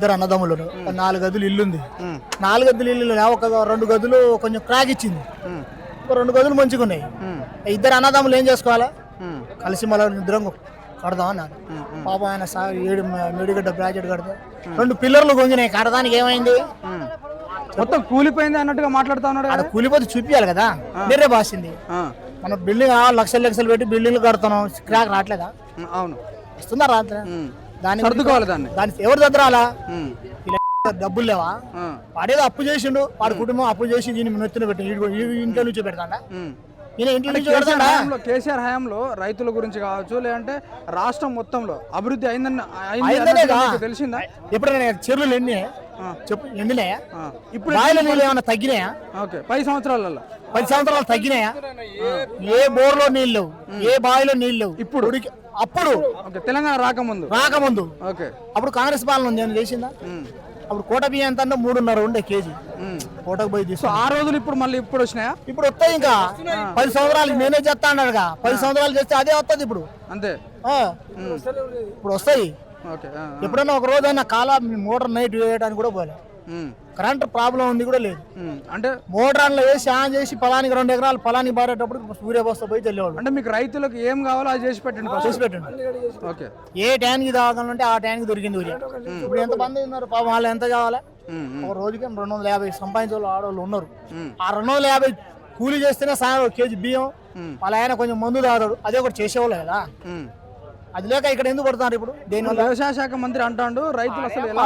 ఇద్దరు అన్నదమ్ములు. నాలుగు గదులు ఇల్లుంది నాలుగు గదులు ఇల్లు ఒక రెండు గదులు కొంచెం క్రాక్ ఇచ్చింది. రెండు గదులు మంచిగా ఉన్నాయి ఇద్దరు అన్నదమ్ములు ఏం చేసుకోవాలా? కలిసి మళ్ళీ నిద్రం కడదాం అన్నారు. పాపం ఆయన ఏడు మేడిగడ్డ బ్రాకెట్ కడతా రెండు పిల్లర్లు కొంగినాయి కడదానికి ఏమైంది? మొత్తం కూలిపోయింది అన్నట్టుగా మాట్లాడుతా ఉన్నాడు ఆడ కదా? కూలిపోతే చూపించాలి కదా. మీరే బాసింది. మన బిల్డింగ్ ఆ లక్షలు లక్షలు పెట్టి బిల్డింగ్లు కడుతున్నాం. క్రాక్ రావట్లేదా? అవును. వస్తుందా రాత్రి? ఉమ్, దాని సర్దుకోవాలి దాన్ని. దాని ఎవరు ఉమ్, డబ్బులు లేవా? వాడేదో అప్పు చేసిండు వాడి కుటుంబం అప్పు చేసి దీన్ని నెత్తిన పెట్టి ఇంట్లో నుంచి పెడతాడా? కేసీఆర్ హయాంలో రైతుల గురించి కావచ్చు లేదంటే రాష్ట్రం మొత్తంలో అభివృద్ధి అయిందని తెలిసిందా? ఎప్పుడైనా చెరువులు ఎన్ని. చెప్పు ఎండినాయా? ఇప్పుడు నీళ్ళు ఏమైనా తగ్గినాయా? ఓకే పది సంవత్సరాలలో పది సంవత్సరాలు తగ్గినాయా? ఏ బోర్లో నీళ్ళు ఏ బావిలో నీళ్ళు ఇప్పుడు అప్పుడు తెలంగాణ రాకముందు. రాకముందు. ఓకే. అప్పుడు కాంగ్రెస్ పాలన ఉంది ఏమైనా చేసిందా? అప్పుడు కోట బియ్యం ఎంత అంటే మూడున్నర ఉండే కేజీ. కోటకు పోయి సో తీసుకో ఆ రోజులు ఇప్పుడు మళ్ళీ ఇప్పుడు వచ్చినాయా? ఇప్పుడు వస్తాయి ఇంకా. పది సంవత్సరాలు నేనే చేస్తా అన్నాడుగా. పది సంవత్సరాలు చేస్తే అదే వస్తుంది ఇప్పుడు. అంతే. ఇప్పుడు వస్తాయి. ఎప్పుడైనా ఒక రోజు అయినా కాలా మోటార్ నైట్ వేయడానికి కూడా పోలే. కరెంట్ ప్రాబ్లం ఉంది కూడా లేదు. అంటే మోటార్ ఆన్లో వేసి ఆన్ చేసి పొలానికి రెండు ఎకరాలు పొలానికి పారేటప్పుడు సూర్య బస్తా పోయి చల్లేవాళ్ళు అంటే మీకు రైతులకు ఏం కావాలో అది చేసి పెట్టండి చేసి పెట్టండి. ఓకే. ఏ ట్యాన్కి తాగాలంటే ఆ ట్యాన్కి దొరికింది ఇప్పుడు ఎంత మంది ఉన్నారు? పాపం వాళ్ళు ఎంత కావాలి? ఒక రోజుకి రెండు వందల యాభై సంపాదించే వాళ్ళు ఆడవాళ్ళు ఉన్నారు. ఆ రెండు వందల యాభై కూలి చేస్తేనే సాయం కేజీ బియ్యం. వాళ్ళ ఆయన కొంచెం మందు తాగాడు అదే ఒకటి చేసేవాళ్ళు కదా. అది లేక ఇక్కడ ఎందుకు పడుతున్నారు ఇప్పుడు? దేనివల్ల వ్యవసాయ శాఖ మంత్రి అంటాడు రైతులు అసలు ఎలా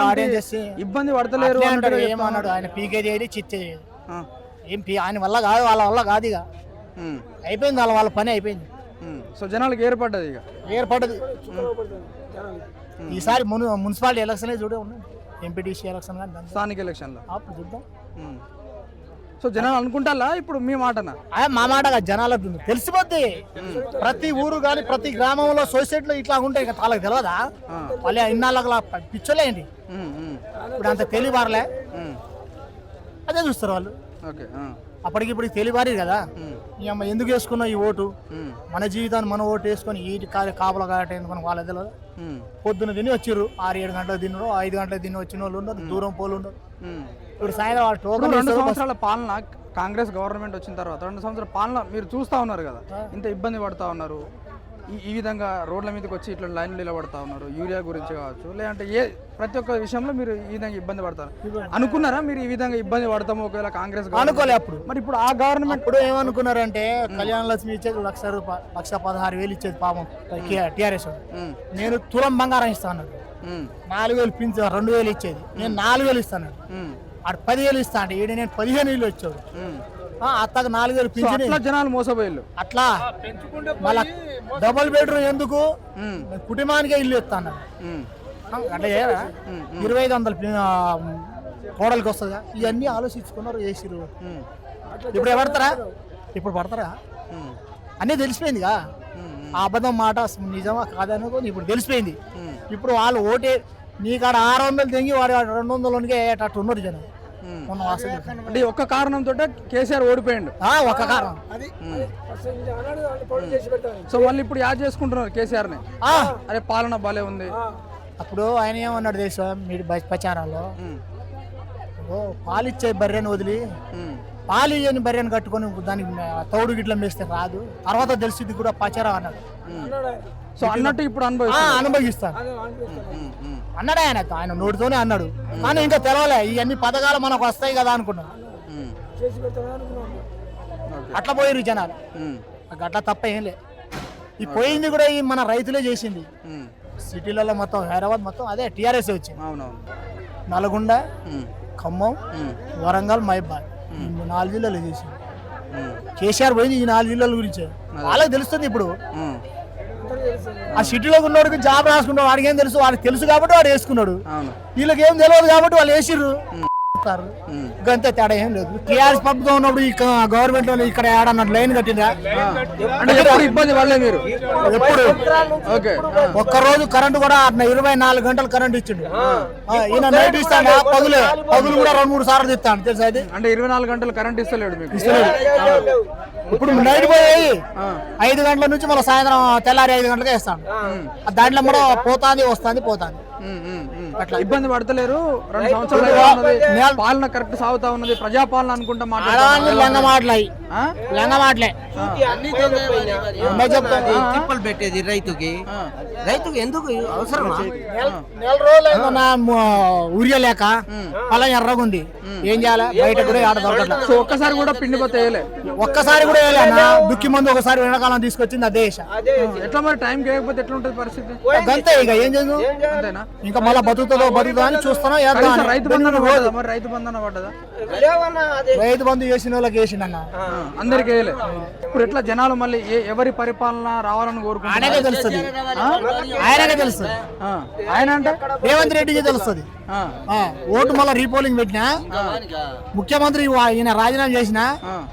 ఇబ్బంది పడతలేరు అంటాడు, ఏమన్నాడు? ఆయన ఏది చిచ్చేది ఏది. ఆ, ఏం పీ ఆయన వల్ల కాదు వాళ్ళ వల్ల కాదు ఇక. అయిపోయింది వాళ్ళ వాళ్ళ పని అయిపోయింది. సో జనాలకు ఏర్పడ్డది ఇక. ఏర్పడదు ఈసారి మున్ మున్సిపాలిటీ ఎలక్షన్ చూడే ఉన్నాయి. ఎంపీటీసీ ఎలక్షన్ కానీ స్థానిక ఎలక్షన్లో. అప్పుడు చూద్దాం. సో జనాలు అనుకుంటారా? ఇప్పుడు మీ మాటన? మా మాట కాదు, జనాలకు తెలిసిపోద్ది. ప్రతి ఊరు కానీ ప్రతి గ్రామంలో సొసైటీలో ఇట్లా ఉంటాయి ఇక వాళ్ళకి తెలియదా? వాళ్ళ ఇన్నాళ్ళకి పిచ్చోలేండి ఇప్పుడు అంత తెలియబారలే ఉమ్. అదే చూస్తారు వాళ్ళు. ఓకే అప్పటికి ఇప్పుడు తెలియబారి కదా. ఈ అమ్మ ఎందుకు వేసుకున్నావు ఈ ఓటు? మన జీవితాన్ని మన ఓటు వేసుకొని ఈ కాపలా కాటేందుకు వాళ్ళ తెలియదు? ఉమ్, పొద్దున్న తిని వచ్చిర్రు. ఆరు ఏడు గంటలకు తిన్నారు ఐదు గంటలకు తిని వచ్చిన వాళ్ళు ఉన్నారు దూరం పోలు ఉన్నారు. ఇప్పుడు సాయంత్రం వాళ్ళు ఇప్పుడు టోకన్ రెండు సంవత్సరాల పాలన కాంగ్రెస్ గవర్నమెంట్ వచ్చిన తర్వాత రెండు సంవత్సరాల పాలన మీరు చూస్తా ఉన్నారు కదా. ఇంత ఇబ్బంది పడతా ఉన్నారు. ఈ విధంగా రోడ్ల మీదకి వచ్చి ఇట్లా లైన్లు నిలబడతా ఉన్నారు యూరియా గురించి కావచ్చు లేదంటే ఏ ప్రతి ఒక్క విషయంలో మీరు ఈ విధంగా ఇబ్బంది పడతారు. అనుకున్నారా మీరు ఈ విధంగా ఇబ్బంది పడతాము ఒకవేళ కాంగ్రెస్ అనుకోలే అప్పుడు. మరి ఇప్పుడు ఆ గవర్నమెంట్ అప్పుడు ఏమనుకున్నారంటే కళ్యాణ లక్ష్మి ఇచ్చేది లక్ష రూపాయలు లక్ష పదహారు వేలు ఇచ్చేది పాపం టీఆర్ఎస్ నేను తులం బంగారం ఇస్తాను నాలుగు వేలు పింఛ రెండు వేలు ఇచ్చేది. నేను నాలుగు వేలు ఇస్తాను ఆడు పదివేలు ఇస్తా అంటే ఈడ నేను పదిహేను వేలు వచ్చాడు. ఆ, అత్తకు నాలుగు వేలు పింఛని అట్లా జనాలు మోసపోయిల్లు అట్లా మళ్ళా డబుల్ బెడ్రూమ్ ఎందుకు? కుటుంబానికే ఇల్లు ఇస్తాను. అంటే చేయరా? ఇరవై ఐదు వందలు కోడలికి వస్తుందా? ఇవన్నీ ఆలోచించుకున్నారు చేసిరు ఉమ్, ఇప్పుడు పడతారా ఇప్పుడు పడతారా? అన్నీ తెలిసిపోయిందిగా. ఆ అబద్ధం మాట నిజమా కాదనుకో ఇప్పుడు తెలిసిపోయింది. ఇప్పుడు వాళ్ళు ఓటే నీకాడ ఆరు వందలు తెంగి వాడు రెండు అట్టు ఉన్నారు జనం. అంటే ఒక్క కారణంతో కేసీఆర్ ఓడిపోయిండు. ఆ, ఒక్క కారణం. సో మళ్ళీ ఇప్పుడు యాడ్ చేసుకుంటున్నారు కేసీఆర్ని ఆ, అరే పాలన భలే ఉంది. అప్పుడు ఆయన ఏమన్నాడు తెలుసా? మీరు ఉమ్, ఓ పాలిచ్చే బర్రెని వదిలి ఉమ్, పాలు ఇయ్యని బర్రెని కట్టుకొని దానికి తౌడు గిట్ల మేస్తే రాదు. తర్వాత తెలిసింది కూడా ప్రచారం అన్నాడు. సో అన్నట్టు ఇప్పుడు అనుభవిస్తాను అన్నాడు ఆయన? ఆయన నోటితోనే అన్నాడు. కానీ ఇంకా తెలవలే ఇవన్నీ పథకాలు మనకు వస్తాయి కదా అనుకున్నాం అట్లా పోయిరు జనాలు. అట్లా తప్ప ఏం లే. ఈ పోయింది కూడా ఈ మన రైతులే చేసింది. సిటీలలో మొత్తం హైదరాబాద్ మొత్తం అదే టీఆర్ఎస్ వచ్చింది. నల్గొండ ఖమ్మం వరంగల్ మైబాద్ ఈ నాలుగు జిల్లాలు ఉమ్, కేసీఆర్ పోయింది ఈ నాలుగు జిల్లాల గురించే. వాళ్ళకి తెలుస్తుంది ఇప్పుడు. ఆ. సిటీలో ఉన్నవాడికి జాబ్ రాసుకున్నాడు వాడికి ఏం తెలుసు? వాడికి తెలుసు కాబట్టి వాడు వేసుకున్నాడు. వీళ్ళకి ఏం తెలియదు కాబట్టి వాళ్ళు వేసిర్రు. ఉమ్. ఇంకంతే తేడా ఏం లేదు. టీఆర్ఎస్ పబ్గా ఉన్నప్పుడు ఇక్కడ గవర్నమెంట్ వాళ్ళు ఇక్కడ ఏడన్నట్టు లైన్ కట్టిందా అంటే ఇబ్బంది పడలే మీరు? ఎప్పుడు. ఓకే. ఒక్క రోజు కరెంట్ కూడా అట్లా ఇరవై నాలుగు గంటలు కరెంట్ ఇచ్చిండు. ఆ, ఈయన నైట్ ఇస్తాడా? పగులే. పగులు కూడా రెండు మూడు సార్లు ఇస్తాను తెలుసా అది అంటే ఇరవై నాలుగు గంటలు కరెంట్ ఇస్తలేడు మీకు? ఇప్పుడు నైట్ పోయి ఐదు గంటల నుంచి మళ్ళీ సాయంత్రం తెల్లారి ఐదు గంటలకే ఇస్తాను ఆ దాంట్లో కూడా పోతాంది వస్తుంది పోతాంది. ఉమ్. ఇబ్బంది పడతలేరు? రెండు సంవత్సరాలు పాలన కరెక్ట్ సాగుతా ఉన్నది. ప్రజాపాలన అనుకుంటా లంగ మాటలాయి? లంగ మాటలే. తిప్పలు పెట్టేది రైతుకి. రైతుకి ఎందుకు అవసరమా? నెల రోజులు అయిందన్నా ఉరియా లేక అలా ఎర్రగుంది ఏం చేయాలి? బయట కూడా ఆడ దొరకట్లా? సో ఒక్కసారి కూడా పిండి పోతే వేయలే. ఒక్కసారి కూడా వేయలేనా దుక్కి మందు ఒకసారి ఎండాకాలం తీసుకొచ్చింది అదే. ఎట్లా మరి టైం కేయకపోతే ఎట్లా ఉంటుంది పరిస్థితి గంతే ఇక ఏం చేద్దాం? అంతేనా? ఇంకా మళ్ళీ బతుకుతుందో బతుకుతుందో అని చూస్తాను. రైతు మరి? రైతు బంధన పడ్డదా? రైతు బంధు చేసిన వాళ్ళకి వేసిండన్న అందరికి వేయలే. ఇప్పుడు ఎట్లా జనాలు మళ్ళీ ఏ- ఎవరి పరిపాలన రావాలని కోరుకుంటున్నారు? ఆయనకే తెలుస్తుంది. ఆయనకే తెలుస్తుంది. ఆ, ఆయన అంటే? రేవంత్ రెడ్డికి తెలుస్తుంది. ఆ, ఆ, ఓటు మళ్ళీ రీపోలింగ్ పెట్టినా ముఖ్యమంత్రి వా- ఈయన రాజీనామా చేసినా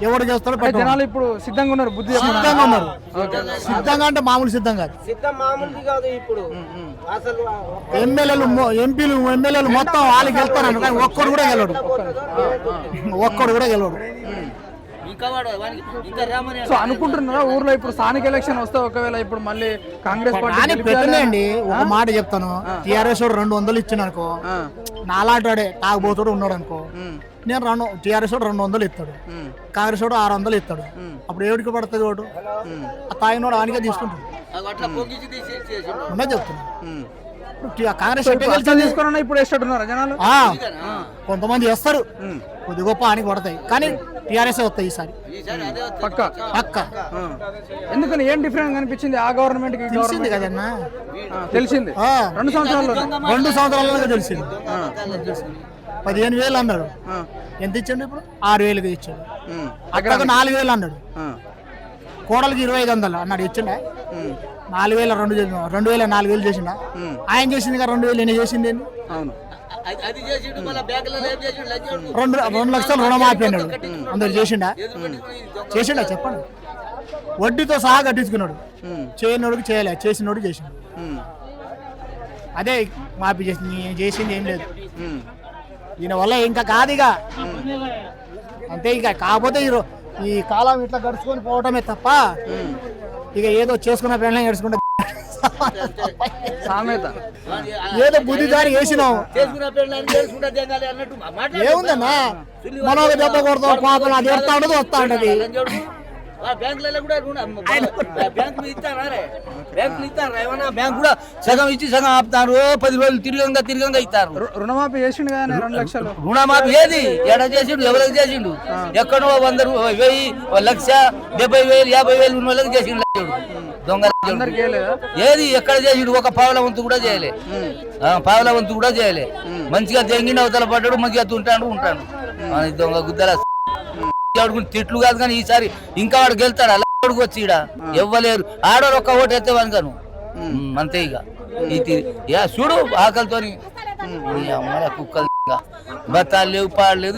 ఎవడు చేస్తాడో అంటే జనాలు ఇప్పుడు సిద్ధంగా ఉన్నారు బుద్ధి. సిద్ధంగా ఉన్నారు. సిద్ధంగా అంటే మామూలు సిద్ధం కాదు. సిద్ధం మామూలుది కాదు ఇప్పుడు. అసలు ఎమ్మెల్యేలు ఎంపీలు ఎమ్మెల్యేలు మొత్తం వాళ్ళకి వెళ్తాను కానీ ఒక్కడు కూడా గెలవడు. ఒక్కడు కూడా గెలవడు. సో అనుకుంటున్నారా ఊర్లో ఇప్పుడు స్థానిక ఎలక్షన్ వస్తే ఒకవేళ ఇప్పుడు మళ్ళీ కాంగ్రెస్ పార్టీ పెట్టలేండి ఒక మాట చెప్తాను. టీఆర్ఎస్ వాడు రెండు వందలు ఇచ్చిన అనుకో. నాలాంటి తాగుబోతుడు ఉన్నాడు అనుకో. నేను రెండు టీఆర్ఎస్ వాడు రెండు వందలు ఇస్తాడు. కాంగ్రెస్ వాడు ఆరు వందలు ఇస్తాడు. అప్పుడు ఏడికి పడుతుంది ఓటు ఆ తాగినోడు ఆయనకే తీసుకుంటాడు. ఉన్నది చెప్తున్నా. కాంగ్రెస్ తీసుకున్నా ఇప్పుడు వేసేట్టున్నారా జనాలు? ఆ, కొంతమంది వస్తారు. కొద్ది గొప్ప అని కొడతాయి. కానీ టీఆర్ఎస్ వస్తాయి ఈసారి? పక్క? పక్క. ఎందుకని? ఏం డిఫరెంట్ కనిపించింది ఆ గవర్నమెంట్కి తెలిసింది కదన్నా? తెలిసింది. ఆ, రెండు సంవత్సరాల్లో రెండు సంవత్సరాలుగా తెలిసింది. పదిహేను వేలు అన్నాడు. ఎంత ఇచ్చాడు ఇప్పుడు? ఆరు వేలుగా ఇచ్చాడు. అక్కడికి నాలుగు వేలు అన్నాడు. కోడలికి ఇరవై ఐదు వందలు అన్నాడు ఇచ్చిండే. నాలుగు వేల రెండు చేసిన- రెండు వేల నాలుగు వేలు చేసిండా ఆయన చేసింది కదా రెండు వేలు నేను చేసింది? అవును. రెండు రెండు లక్షలు రుణమాఫీ అన్నాడు. అందరు చేసిండా? చేసిండా? చెప్పండి. వడ్డీతో సహా కట్టించుకున్నాడు. చేయనోడికి చేయలే చేసినోడు చేసిండు. అదే మాఫీ చేసింది నేను చేసింది ఏం లేదు. దీని వల్ల ఇంకా కాదు ఇక అంతే ఇక కాకపోతే ఈ కాలం ఇట్లా గడుచుకొని పోవటమే తప్ప ఇక ఏదో చేసుకున్న పెళ్ళం గడుచుకుంటే సామెత. ఏదో బుద్ధి దారి వేసినాం ఏముందన్నా? మనం ఒక దెబ్బ కొడతాం పాపం అది ఎడతా ఉండదు వస్తా ఉంటది. బ్యాంకులలో కూడా రుణ- బ్యాంకులు ఇస్తారా రే? బ్యాంకులు ఇస్తారా? ఏమన్నా బ్యాంక్ కూడా సగం ఇచ్చి సగం ఆపుతారు. పది రోజులు తిరగంగా తిరగంగా ఇస్తారు. రుణమాఫీ చేసిండు కానీ రెండు లక్షలు. రుణమాఫీ ఏది? ఎడ చేసిండు? ఎవరికి చేసిండు? ఎక్కడో వంద వెయ్యి ఓ లక్ష డెబ్బై వేలు యాభై వేలు ఉన్న వాళ్ళకి చేసిండు. దొంగ ఏది? ఎక్కడ చేసిండు? ఒక పావుల వంతు కూడా చేయలే. ఆ, పావుల వంతు కూడా చేయలే. మంచిగా తెంగిన అవతల పడ్డాడు మంచిగా తింటాడు ఉంటాడు. దొంగ గుద్దల ఆడుకుని తిట్లు కాదు కానీ ఈసారి ఇంకా వాడు గెలుతాడు అలా వచ్చి ఈడ. ఇవ్వలేరు ఆడోరు ఒక్క ఓటు ఎత్తే వనుకను. అంతే ఇక. యా చూడు ఆకలితోని. కుక్కలు బత్తాలు లేవు పాడు లేదు